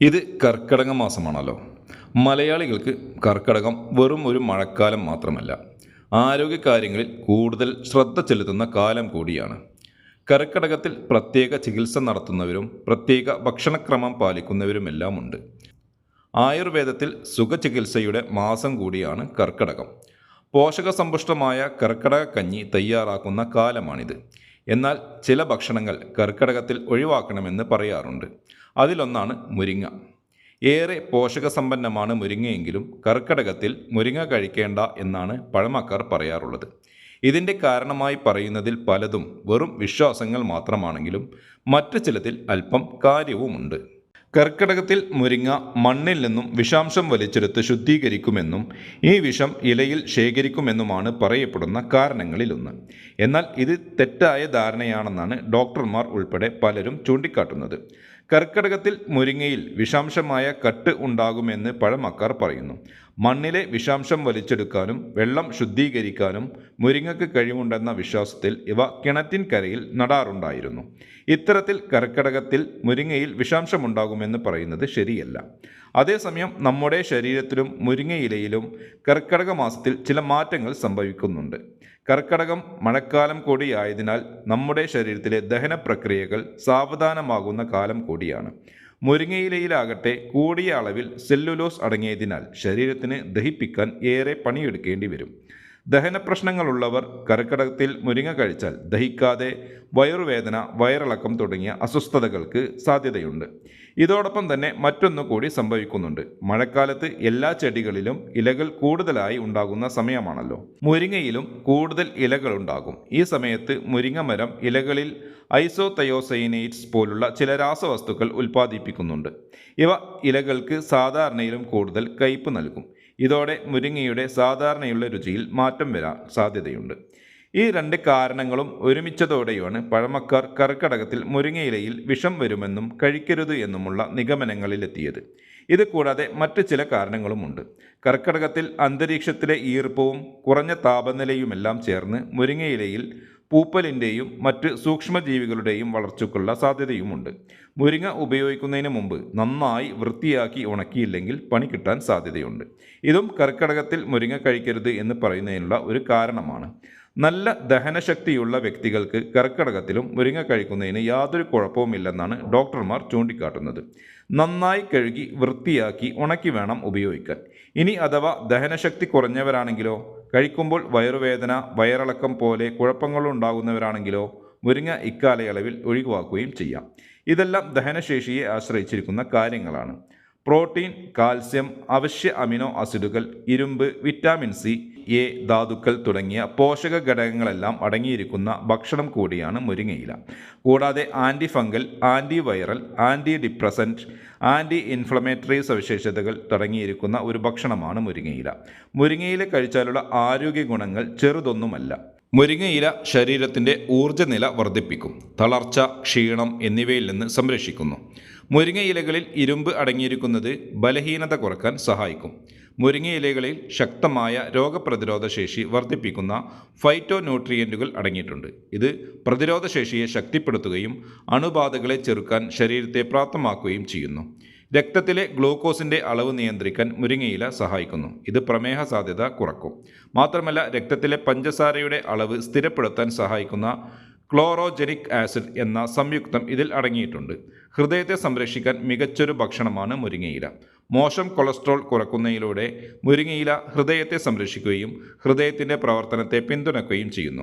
ഇത് കർക്കിടക മാസമാണല്ലോ. മലയാളികൾക്ക് കർക്കിടകം വെറും ഒരു മഴക്കാലം മാത്രമല്ല. ആരോഗ്യകാര്യങ്ങളിൽ കൂടുതൽ ശ്രദ്ധ ചെലുത്തുന്ന കാലം കൂടിയാണ്. കർക്കിടകത്തിൽ പ്രത്യേക ചികിത്സ നടത്തുന്നവരും പ്രത്യേക ഭക്ഷണക്രമം പാലിക്കുന്നവരുമെല്ലാം ഉണ്ട് ആയുർവേദത്തിൽ സുഖചികിത്സയുടെ മാസം കൂടിയാണ് കർക്കിടകം. പോഷകസമ്പുഷ്ടമായ കർക്കിടക കഞ്ഞി തയ്യാറാക്കുന്ന കാലമാണിത്. എന്നാൽ ചില ഭക്ഷണങ്ങൾ കർക്കിടകത്തിൽ ഒഴിവാക്കണമെന്ന് പറയാറുണ്ട്. അതിലൊന്നാണ് മുരിങ്ങ. ഏറെ പോഷകസമ്പന്നമാണ് മുരിങ്ങയെങ്കിലും കർക്കിടകത്തിൽ മുരിങ്ങ കഴിക്കേണ്ട എന്നാണ് പഴമക്കാർ പറയാറുള്ളത്. ഇതിന്റെ കാരണമായി പറയുന്നതിൽ പലതും വെറും വിശ്വാസങ്ങൾ മാത്രമാണെങ്കിലും മറ്റു ചിലതിൽ അല്പം കാര്യവുമുണ്ട്. കർക്കിടകത്തിൽ മുരിങ്ങ മണ്ണിൽ നിന്നും വിഷാംശം വലിച്ചെടുത്ത് ശുദ്ധീകരിക്കുമെന്നും ഈ വിഷം ഇലയിൽ ശേഖരിക്കുമെന്നുമാണ് പറയപ്പെടുന്ന കാരണങ്ങളിലൊന്ന്. എന്നാൽ ഇത് തെറ്റായ ധാരണയാണെന്നാണ് ഡോക്ടർമാർ ഉൾപ്പെടെ പലരും ചൂണ്ടിക്കാട്ടുന്നത്. കർക്കിടകത്തിൽ മുരിങ്ങയിൽ വിഷാംശമായ കട്ട് ഉണ്ടാകുമെന്ന് പഴമക്കാർ പറയുന്നു. മണ്ണിലെ വിഷാംശം വലിച്ചെടുക്കാനും വെള്ളം ശുദ്ധീകരിക്കാനും മുരിങ്ങയ്ക്ക് കഴിവുണ്ടെന്ന വിശ്വാസത്തിൽ ഇവ കിണറ്റിൻ കരയിൽ നടാറുണ്ടായിരുന്നു. ഇത്തരത്തിൽ കർക്കിടകത്തിൽ മുരിങ്ങയിൽ വിഷാംശമുണ്ടാകുമെന്ന് പറയുന്നത് ശരിയല്ല. അതേസമയം നമ്മുടെ ശരീരത്തിലും മുരിങ്ങയിലയിലും കർക്കിടക മാസത്തിൽ ചില മാറ്റങ്ങൾ സംഭവിക്കുന്നുണ്ട്. കർക്കടകം മഴക്കാലം കൂടിയായതിനാൽ നമ്മുടെ ശരീരത്തിലെ ദഹന പ്രക്രിയകൾ സാവധാനമാകുന്ന കാലം കൂടിയാണ്. മുരിങ്ങയിലയിലാകട്ടെ കൂടിയ അളവിൽ സെല്ലുലോസ് അടങ്ങിയതിനാൽ ശരീരത്തിന് ദഹിപ്പിക്കാൻ ഏറെ പണിയെടുക്കേണ്ടി വരും. ദഹന പ്രശ്നങ്ങളുള്ളവർ കർക്കിടകത്തിൽ മുരിങ്ങ കഴിച്ചാൽ ദഹിക്കാതെ വയറുവേദന വയറിളക്കം തുടങ്ങിയ അസ്വസ്ഥതകൾക്ക് സാധ്യതയുണ്ട്. ഇതോടൊപ്പം തന്നെ മറ്റൊന്നു കൂടി സംഭവിക്കുന്നുണ്ട്. മഴക്കാലത്ത് എല്ലാ ചെടികളിലും ഇലകൾ കൂടുതലായി ഉണ്ടാകുന്ന സമയമാണല്ലോ. മുരിങ്ങയിലും കൂടുതൽ ഇലകൾ ഉണ്ടാകും. ഈ സമയത്ത് മുരിങ്ങ മരം ഇലകളിൽ ഐസോതയോസൈനേറ്റ്സ് പോലുള്ള ചില രാസവസ്തുക്കൾ ഉൽപ്പാദിപ്പിക്കുന്നുണ്ട്. ഇവ ഇലകൾക്ക് സാധാരണയിലും കൂടുതൽ കയ്പ് നൽകും. ഇതോടെ മുരിങ്ങയുടെ സാധാരണയുള്ള രുചിയിൽ മാറ്റം വരാൻ സാധ്യതയുണ്ട്. ഈ രണ്ട് കാരണങ്ങളും ഒരുമിച്ചതോടെയാണ് പഴമക്കാർ കർക്കടകത്തിൽ മുരിങ്ങയിലയിൽ വിഷം വരുമെന്നും കഴിക്കരുത് എന്നുമുള്ള നിഗമനങ്ങളിലെത്തിയത്. ഇത് കൂടാതെ മറ്റ് ചില കാരണങ്ങളുമുണ്ട്. കർക്കടകത്തിൽ അന്തരീക്ഷത്തിലെ ഈർപ്പവും കുറഞ്ഞ താപനിലയുമെല്ലാം ചേർന്ന് മുരിങ്ങയിലയിൽ പൂപ്പലിന്റെയും മറ്റ് സൂക്ഷ്മജീവികളുടെയും വളർച്ചയ്ക്കുള്ള സാധ്യതയുമുണ്ട്. മുരിങ്ങ ഉപയോഗിക്കുന്നതിന് മുമ്പ് നന്നായി വൃത്തിയാക്കി ഉണക്കിയില്ലെങ്കിൽ പണി കിട്ടാൻ സാധ്യതയുണ്ട്. ഇതും കർക്കിടകത്തിൽ മുരിങ്ങ കഴിക്കരുത് എന്ന് പറയുന്നതിനുള്ള ഒരു കാരണമാണ്. നല്ല ദഹനശക്തിയുള്ള വ്യക്തികൾക്ക് കർക്കിടകത്തിലും മുരിങ്ങ കഴിക്കുന്നതിന് യാതൊരു കുഴപ്പവുമില്ലെന്നാണ് ഡോക്ടർമാർ ചൂണ്ടിക്കാട്ടുന്നത്. നന്നായി കഴുകി വൃത്തിയാക്കി ഉണക്കി വേണം ഉപയോഗിക്കാൻ. ഇനി അഥവാ ദഹനശക്തി കുറഞ്ഞവരാണെങ്കിലോ കഴിക്കുമ്പോൾ വയറുവേദന വയറിളക്കം പോലെ കുഴപ്പങ്ങളുണ്ടാകുന്നവരാണെങ്കിലോ മുരിങ്ങ ഇക്കാലയളവിൽ ഒഴിവാക്കുകയും ചെയ്യാം. ഇതെല്ലാം ദഹനശേഷിയെ ആശ്രയിച്ചിരിക്കുന്ന കാര്യങ്ങളാണ്. പ്രോട്ടീൻ കാൽസ്യം അവശ്യ അമിനോ ആസിഡുകൾ ഇരുമ്പ് വിറ്റാമിൻ സി എ ധാതുക്കൾ തുടങ്ങിയ പോഷക ഘടകങ്ങളെല്ലാം അടങ്ങിയിരിക്കുന്ന ഭക്ഷണം കൂടിയാണ് മുരിങ്ങയില. കൂടാതെ anti fungal anti viral anti depressant anti inflammatory സവിശേഷതകൾ തുടങ്ങിയിരിക്കുന്ന ഒരു ഭക്ഷണമാണ് മുരിങ്ങയില. മുരിങ്ങയില കഴിച്ചാലുള്ള ആരോഗ്യ ഗുണങ്ങൾ ചെറുതൊന്നുമല്ല. മുരിങ്ങയില ശരീരത്തിന്റെ ഊർജനില വർദ്ധിപ്പിക്കും. തളർച്ച ക്ഷീണം എന്നിവയിൽ നിന്ന് സംരക്ഷിക്കുന്നു. മുരിങ്ങയിലകളിൽ ഇരുമ്പ് അടങ്ങിയിരിക്കുന്നത് ബലഹീനത കുറയ്ക്കാൻ സഹായിക്കും. മുരിങ്ങയിലകളിൽ ശക്തമായ രോഗപ്രതിരോധ ശേഷി വർദ്ധിപ്പിക്കുന്ന ഫൈറ്റോ ന്യൂട്രിയന്റുകൾ അടങ്ങിയിട്ടുണ്ട്. ഇത് പ്രതിരോധ ശേഷിയെ ശക്തിപ്പെടുത്തുകയും അണുബാധകളെ ചെറുക്കാൻ ശരീരത്തെ പ്രാപ്തമാക്കുകയും ചെയ്യുന്നു. രക്തത്തിലെ ഗ്ലൂക്കോസിന്റെ അളവ് നിയന്ത്രിക്കാൻ മുരിങ്ങയില സഹായിക്കുന്നു. ഇത് പ്രമേഹ സാധ്യത കുറക്കും. മാത്രമല്ല രക്തത്തിലെ പഞ്ചസാരയുടെ അളവ് സ്ഥിരപ്പെടുത്താൻ സഹായിക്കുന്ന ക്ലോറോജെനിക് ആസിഡ് എന്ന സംയുക്തം ഇതിൽ അടങ്ങിയിട്ടുണ്ട്. ഹൃദയത്തെ സംരക്ഷിക്കാൻ മികച്ചൊരു ഭക്ഷണമാണ് മുരിങ്ങയില. മോശം കൊളസ്ട്രോൾ കുറക്കുന്നതിലൂടെ മുരിങ്ങയില ഹൃദയത്തെ സംരക്ഷിക്കുകയും ഹൃദയത്തിന്റെ പ്രവർത്തനത്തെ പിന്തുണക്കുകയും ചെയ്യുന്നു.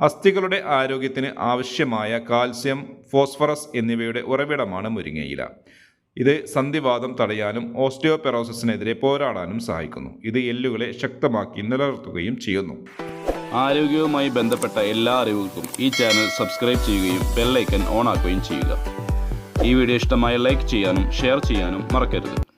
അസ്ഥികളുടെ ആരോഗ്യത്തിന് ആവശ്യമായ കാൽസ്യം ഫോസ്ഫറസ് എന്നിവയുടെ ഉറവിടമാണ് മുരിങ്ങയില. ഇത് സന്ധിവാദം തടയാനും ഓസ്റ്റിയോപെറോസിസിനെതിരെ പോരാടാനും സഹായിക്കുന്നു. ഇത് എല്ലുകളെ ശക്തമാക്കി നിലനിർത്തുകയും ചെയ്യുന്നു. ആരോഗ്യവുമായി ബന്ധപ്പെട്ട എല്ലാ അറിവുകൾക്കും ഈ ചാനൽ സബ്സ്ക്രൈബ് ചെയ്യുകയും ബെല്ലൈക്കൻ ഓൺ ആക്കുകയും ചെയ്യുക. ഈ വീഡിയോ ഇഷ്ടമായ ലൈക്ക് ചെയ്യാനും ഷെയർ ചെയ്യാനും മറക്കരുത്.